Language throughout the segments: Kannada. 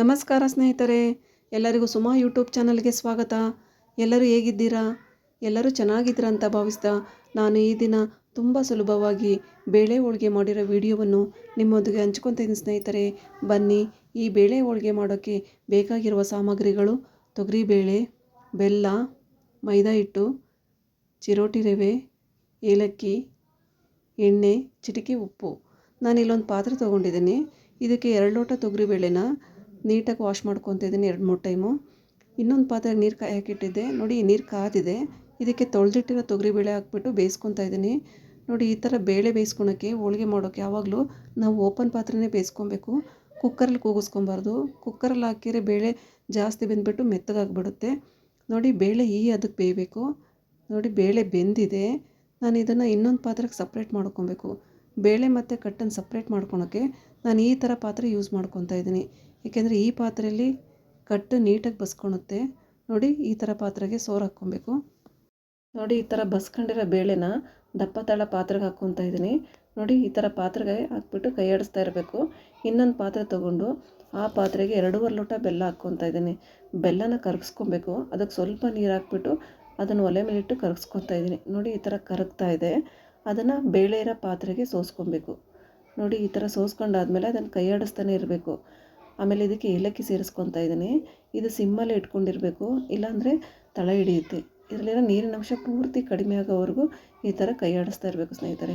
ನಮಸ್ಕಾರ ಸ್ನೇಹಿತರೆ, ಎಲ್ಲರಿಗೂ ಸುಮಾ ಯೂಟ್ಯೂಬ್ ಚಾನಲ್ಗೆ ಸ್ವಾಗತ. ಎಲ್ಲರೂ ಹೇಗಿದ್ದೀರಾ? ಎಲ್ಲರೂ ಚೆನ್ನಾಗಿದ್ದೀರಾ ಅಂತ ಭಾವಿಸ್ತಾ ನಾನು ಈ ದಿನ ತುಂಬ ಸುಲಭವಾಗಿ ಬೇಳೆ ಹೋಳಿಗೆ ಮಾಡಿರೋ ವಿಡಿಯೋವನ್ನು ನಿಮ್ಮೊಂದಿಗೆ ಹಂಚ್ಕೊತೀನಿ ಸ್ನೇಹಿತರೆ. ಬನ್ನಿ, ಈ ಬೇಳೆ ಹೋಳಿಗೆ ಮಾಡೋಕ್ಕೆ ಬೇಕಾಗಿರುವ ಸಾಮಗ್ರಿಗಳು ತೊಗರಿಬೇಳೆ, ಬೆಲ್ಲ, ಮೈದಾ ಹಿಟ್ಟು, ಚಿರೋಟಿ ರವೆ, ಏಲಕ್ಕಿ, ಎಣ್ಣೆ, ಚಿಟಿಕೆ ಉಪ್ಪು. ನಾನು ಇಲ್ಲೊಂದು ಪಾತ್ರೆ ತೊಗೊಂಡಿದ್ದೀನಿ. ಇದಕ್ಕೆ ಎರಡು ಲೋಟ ತೊಗರಿಬೇಳೆನ ನೀಟಾಗಿ ವಾಶ್ ಮಾಡ್ಕೊತಿದ್ದೀನಿ ಎರಡು ಮೂರು ಟೈಮು. ಇನ್ನೊಂದು ಪಾತ್ರೆ ನೀರು ಕಾಯಕ್ಕಿಟ್ಟಿದ್ದೆ ನೋಡಿ, ನೀರು ಕಾದಿದೆ. ಇದಕ್ಕೆ ತೊಳೆದಿಟ್ಟಿರೋ ತೊಗರಿಬೇಳೆ ಹಾಕ್ಬಿಟ್ಟು ಬೇಯಿಸ್ಕೊತಾ ಇದ್ದೀನಿ. ನೋಡಿ, ಈ ಥರ ಬೇಳೆ ಬೇಯಿಸ್ಕೊಳೋಕ್ಕೆ, ಹೋಳಿಗೆ ಮಾಡೋಕ್ಕೆ ಯಾವಾಗಲೂ ನಾವು ಓಪನ್ ಪಾತ್ರೆನೇ ಬೇಯಿಸ್ಕೊಬೇಕು. ಕುಕ್ಕರಲ್ಲಿ ಕೂಗಿಸ್ಕೊಬಾರ್ದು. ಕುಕ್ಕರಲ್ಲಿ ಹಾಕಿದರೆ ಬೇಳೆ ಜಾಸ್ತಿ ಬೆಂದ್ಬಿಟ್ಟು ಮೆತ್ತಗಾಗ್ಬಿಡುತ್ತೆ. ನೋಡಿ, ಬೇಳೆ ಈ ಅದಕ್ಕೆ ಬೇಯಬೇಕು. ನೋಡಿ, ಬೇಳೆ ಬೆಂದಿದೆ. ನಾನು ಇದನ್ನು ಇನ್ನೊಂದು ಪಾತ್ರೆಗೆ ಸಪ್ರೇಟ್ ಮಾಡ್ಕೊಬೇಕು. ಬೇಳೆ ಮತ್ತು ಕಟ್ಟನ್ನು ಸಪ್ರೇಟ್ ಮಾಡ್ಕೊಳೋಕ್ಕೆ ನಾನು ಈ ಥರ ಪಾತ್ರೆ ಯೂಸ್ ಮಾಡ್ಕೊತಾ ಇದ್ದೀನಿ. ಏಕೆಂದರೆ ಈ ಪಾತ್ರೆಯಲ್ಲಿ ಕಟ್ಟು ನೀಟಾಗಿ ಬಸ್ಕೊಳುತ್ತೆ ನೋಡಿ, ಈ ಥರ ಪಾತ್ರೆಗೆ ಸೋರು ಹಾಕ್ಕೊಬೇಕು. ನೋಡಿ, ಈ ಥರ ಬಸ್ಕೊಂಡಿರೋ ಬೇಳೆನ ದಪ್ಪ ತಳ ಪಾತ್ರೆಗೆ ಹಾಕ್ಕೊತಾ ಇದ್ದೀನಿ. ನೋಡಿ, ಈ ಥರ ಪಾತ್ರೆಗೆ ಹಾಕ್ಬಿಟ್ಟು ಕೈ ಆಡಿಸ್ತಾ ಇರಬೇಕು. ಇನ್ನೊಂದು ಪಾತ್ರೆ ತೊಗೊಂಡು ಆ ಪಾತ್ರೆಗೆ ಎರಡೂವರೆ ಲೋಟ ಬೆಲ್ಲ ಹಾಕ್ಕೊತಾ ಇದ್ದೀನಿ. ಬೆಲ್ಲನ ಕರಗಿಸ್ಕೊಬೇಕು. ಅದಕ್ಕೆ ಸ್ವಲ್ಪ ನೀರು ಹಾಕ್ಬಿಟ್ಟು ಅದನ್ನು ಒಲೆ ಮೇಲಿಟ್ಟು ಕರಗಿಸ್ಕೊತಾ ಇದ್ದೀನಿ. ನೋಡಿ, ಈ ಥರ ಕರಗ್ತಾ ಇದೆ. ಅದನ್ನು ಬೇಳೆ ಇರೋ ಪಾತ್ರೆಗೆ ಸೋಸ್ಕೊಬೇಕು. ನೋಡಿ, ಈ ಥರ ಸೋಸ್ಕೊಂಡಾದ್ಮೇಲೆ ಅದನ್ನು ಕೈ ಆಡಿಸ್ತಾನೆ ಇರಬೇಕು. ಆಮೇಲೆ ಇದಕ್ಕೆ ಏಲಕ್ಕಿ ಸೇರಿಸ್ಕೊತಾ ಇದ್ದೀನಿ. ಇದು ಸಿಮ್ಮಲ್ಲಿ ಇಟ್ಕೊಂಡಿರಬೇಕು. ಇಲ್ಲಾಂದರೆ ತಳ ಹಿಡಿಯುತ್ತೆ. ಇದರಲ್ಲಿರೋ ನೀರಿನ ಅಂಶ ಪೂರ್ತಿ ಕಡಿಮೆ ಆಗೋವರೆಗೂ ಈ ಥರ ಕೈ ಆಡಿಸ್ತಾ ಇರಬೇಕು ಸ್ನೇಹಿತರೆ.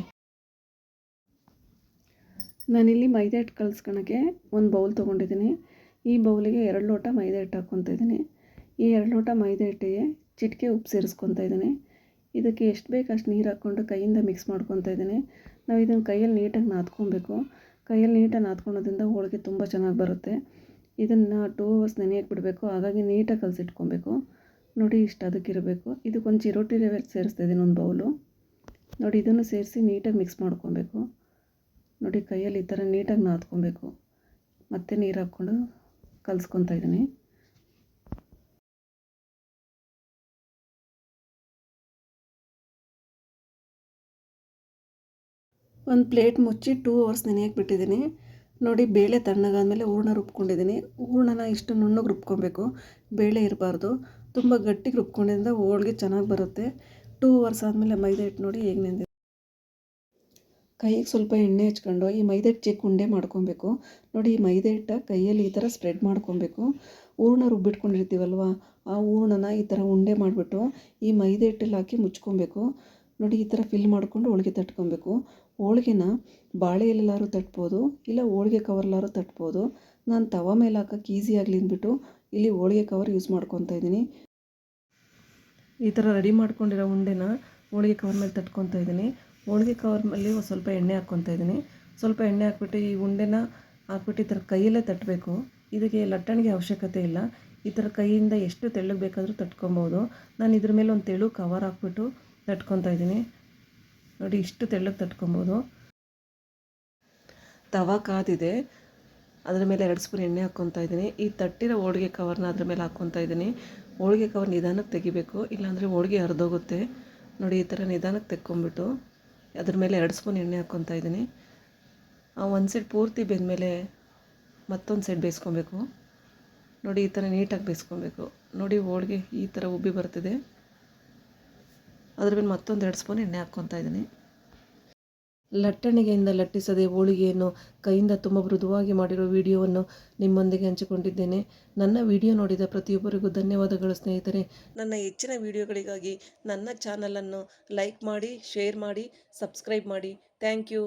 ನಾನಿಲ್ಲಿ ಮೈದಾ ಹಿಟ್ಟು ಕಲಿಸ್ಕೊಳಕ್ಕೆ ಒಂದು ಬೌಲ್ ತೊಗೊಂಡಿದ್ದೀನಿ. ಈ ಬೌಲಿಗೆ ಎರಡು ಲೋಟ ಮೈದಾ ಹಿಟ್ಟು ಹಾಕ್ಕೊತಾ ಇದ್ದೀನಿ. ಈ ಎರಡು ಲೋಟ ಮೈದಾ ಹಿಟ್ಟಿಗೆ ಚಿಟಿಕೆ ಉಪ್ಪು ಸೇರಿಸ್ಕೊತಾ ಇದ್ದೀನಿ. ಇದಕ್ಕೆ ಎಷ್ಟು ಬೇಕು ಅಷ್ಟು ನೀರು ಹಾಕ್ಕೊಂಡು ಕೈಯಿಂದ ಮಿಕ್ಸ್ ಮಾಡ್ಕೊತಾ ಇದ್ದೀನಿ. ನಾವು ಇದನ್ನು ಕೈಯಲ್ಲಿ ನೀಟಾಗಿ ನಾದ್ಕೊಬೇಕು. ಕೈಯಲ್ಲಿ ನೀಟಾಗಿ ನಾದ್ಕೊಳೋದ್ರಿಂದ ಹೋಳಿಗೆ ತುಂಬ ಚೆನ್ನಾಗಿ ಬರುತ್ತೆ. ಇದನ್ನು ಟೂ ಅವರ್ಸ್ ನೆನೆಯಕ್ಕೆ ಬಿಡಬೇಕು. ಹಾಗಾಗಿ ನೀಟಾಗಿ ಕಲಸಿಟ್ಕೊಬೇಕು. ನೋಡಿ ಇಷ್ಟು ಅದಕ್ಕಿರಬೇಕು. ಇದಕ್ಕೊಂದು ಚಿರೋಟಿ ರವೆ ಸೇರಿಸ್ತಾ ಇದ್ದೀನಿ ಒಂದು ಬೌಲು. ನೋಡಿ ಇದನ್ನು ಸೇರಿಸಿ ನೀಟಾಗಿ ಮಿಕ್ಸ್ ಮಾಡ್ಕೊಬೇಕು. ನೋಡಿ ಕೈಯಲ್ಲಿ ಈ ಥರ ನೀಟಾಗಿ ನಾದ್ಕೊಬೇಕು. ಮತ್ತೆ ನೀರು ಹಾಕ್ಕೊಂಡು ಕಲಿಸ್ಕೊತಾ ಇದ್ದೀನಿ ಒಂದು ಪ್ಲೇಟ್ ಮುಚ್ಚಿ ಟೂ ಅವರ್ಸ್ ನೆನೆಯಕ್ಕೆ ಬಿಟ್ಟಿದ್ದೀನಿ. ನೋಡಿ, ಬೇಳೆ ತಣ್ಣಗಾದಮೇಲೆ ಹೂರ್ಣ ರುಬ್ಕೊಂಡಿದ್ದೀನಿ. ಹೂರ್ಣನ ಇಷ್ಟು ನುಣ್ಣಗೆ ರುಬ್ಕೊಬೇಕು. ಬೇಳೆ ಇರಬಾರ್ದು. ತುಂಬ ಗಟ್ಟಿಗೆ ರುಬ್ಕೊಂಡಿದ್ದ ಹೋಳಿಗೆ ಚೆನ್ನಾಗಿ ಬರುತ್ತೆ. ಟೂ ಅವರ್ಸ್ ಆದಮೇಲೆ ಮೈದಾ ಹಿಟ್ಟು ನೋಡಿ ಹೇಗೆ ನೆಂದಿದೆ. ಕೈಗೆ ಸ್ವಲ್ಪ ಎಣ್ಣೆ ಹಚ್ಕೊಂಡು ಈ ಮೈದಾ ಹಿಟ್ಟು ಚಿಕ್ಕ ಉಂಡೆ ಮಾಡ್ಕೊಬೇಕು. ನೋಡಿ, ಈ ಮೈದಾ ಹಿಟ್ಟ ಕೈಯಲ್ಲಿ ಈ ಥರ ಸ್ಪ್ರೆಡ್ ಮಾಡ್ಕೊಬೇಕು. ಹೂರ್ಣ ರುಬ್ಬಿಟ್ಕೊಂಡಿರ್ತೀವಲ್ವ, ಆ ಹೂರ್ಣನ ಈ ಥರ ಉಂಡೆ ಮಾಡಿಬಿಟ್ಟು ಈ ಮೈದಾ ಹಿಟ್ಟಲ್ಲಿ ಹಾಕಿ ಮುಚ್ಕೊಬೇಕು. ನೋಡಿ, ಈ ಥರ ಫಿಲ್ ಮಾಡಿಕೊಂಡು ಹೋಳಿಗೆ ತಟ್ಕೊಬೇಕು. ಹೋಳಿಗೆನ ಬಾಳೆ ತಟ್ಬೋದು, ಇಲ್ಲ ಹೋಳಿಗೆ ಕವರ್ಲಾರು ತಟ್ಬೋದು. ನಾನು ತವ ಮೇಲೆ ಹಾಕೋಕ್ಕೆ ಈಸಿ ಆಗಲಿ ಅಂದ್ಬಿಟ್ಟು ಇಲ್ಲಿ ಹೋಳಿಗೆ ಕವರ್ ಯೂಸ್ ಮಾಡ್ಕೊತಾ ಇದ್ದೀನಿ. ಈ ಥರ ರೆಡಿ ಮಾಡ್ಕೊಂಡಿರೋ ಉಂಡೆನ ಹೋಳಿಗೆ ಕವರ್ ಮೇಲೆ ತಟ್ಕೊತಾ ಇದ್ದೀನಿ. ಹೋಳಿಗೆ ಕವರ್ ಮೇಲೆ ಸ್ವಲ್ಪ ಎಣ್ಣೆ ಹಾಕ್ಕೊತಾ ಇದ್ದೀನಿ. ಸ್ವಲ್ಪ ಎಣ್ಣೆ ಹಾಕ್ಬಿಟ್ಟು ಈ ಉಂಡೆನ ಹಾಕ್ಬಿಟ್ಟು ಈ ಥರ ಕೈಯಲ್ಲೇ ತಟ್ಟಬೇಕು ಇದಕ್ಕೆ ಲಟ್ಟಣಿಗೆ ಅವಶ್ಯಕತೆ ಇಲ್ಲ. ಈ ಥರ ಕೈಯಿಂದ ಎಷ್ಟು ತೆಳ್ಳಗೆ ಬೇಕಾದರೂ ತಟ್ಕೊಬೋದು ನಾನು ಇದ್ರ ಮೇಲೆ ಒಂದು ತೆಳು ಕವರ್ ಹಾಕ್ಬಿಟ್ಟು ತಟ್ಕೊತಾ ಇದ್ದೀನಿ. ನೋಡಿ, ಇಷ್ಟು ತೆಳ್ಳಗೆ ತಟ್ಕೊಬೋದು. ತವ ಕಾದಿದೆ. ಅದರ ಮೇಲೆ ಎರಡು ಸ್ಪೂನ್ ಎಣ್ಣೆ ಹಾಕ್ಕೊತಾ ಇದ್ದೀನಿ. ಈ ತಟ್ಟಿರೋ ಹೋಳಿಗೆ ಕವರ್ನ ಅದ್ರ ಮೇಲೆ ಹಾಕ್ಕೊತಾ ಇದ್ದೀನಿ. ಹೋಳಿಗೆ ಕವರ್ ನಿಧಾನಕ್ಕೆ ತೆಗಿಬೇಕು. ಇಲ್ಲಾಂದರೆ ಹೋಳಿಗೆ ಹರಿದೋಗುತ್ತೆ. ನೋಡಿ, ಈ ಥರ ನಿಧಾನಕ್ಕೆ ತೆಕ್ಕೊಂಬಿಟ್ಟು ಅದ್ರ ಮೇಲೆ ಎರಡು ಸ್ಪೂನ್ ಎಣ್ಣೆ ಹಾಕ್ಕೊತಾ ಇದ್ದೀನಿ. ಒಂದು ಸೈಡ್ ಪೂರ್ತಿ ಬೆಂದಮೇಲೆ ಮತ್ತೊಂದು ಸೈಡ್ ಬೇಯಿಸ್ಕೊಬೇಕು. ನೋಡಿ, ಈ ಥರ ನೀಟಾಗಿ ಬೇಯಿಸ್ಕೊಬೇಕು. ನೋಡಿ, ಹೋಳಿಗೆ ಈ ಥರ ಉಬ್ಬಿ ಬರ್ತಿದೆ. ಅದ್ರ ಮೇಲೆ ಮತ್ತೊಂದು ಎರಡು ಸ್ಪೂನ್ ಎಣ್ಣೆ ಹಾಕ್ಕೊತಾ ಇದ್ದೀನಿ. ಲಟ್ಟಣಿಗೆಯಿಂದ ಲಟ್ಟಿಸದೆ ಹೋಳಿಗೆಯನ್ನು ಕೈಯಿಂದ ತುಂಬ ಮೃದುವಾಗಿ ಮಾಡಿರೋ ವಿಡಿಯೋವನ್ನು ನಿಮ್ಮೊಂದಿಗೆ ಹಂಚಿಕೊಂಡಿದ್ದೇನೆ. ನನ್ನ ವಿಡಿಯೋ ನೋಡಿದ ಪ್ರತಿಯೊಬ್ಬರಿಗೂ ಧನ್ಯವಾದಗಳು ಸ್ನೇಹಿತರೆ. ನನ್ನ ಹೆಚ್ಚಿನ ವಿಡಿಯೋಗಳಿಗಾಗಿ ನನ್ನ ಚಾನಲನ್ನು ಲೈಕ್ ಮಾಡಿ, ಶೇರ್ ಮಾಡಿ, ಸಬ್ಸ್ಕ್ರೈಬ್ ಮಾಡಿ. Thank you.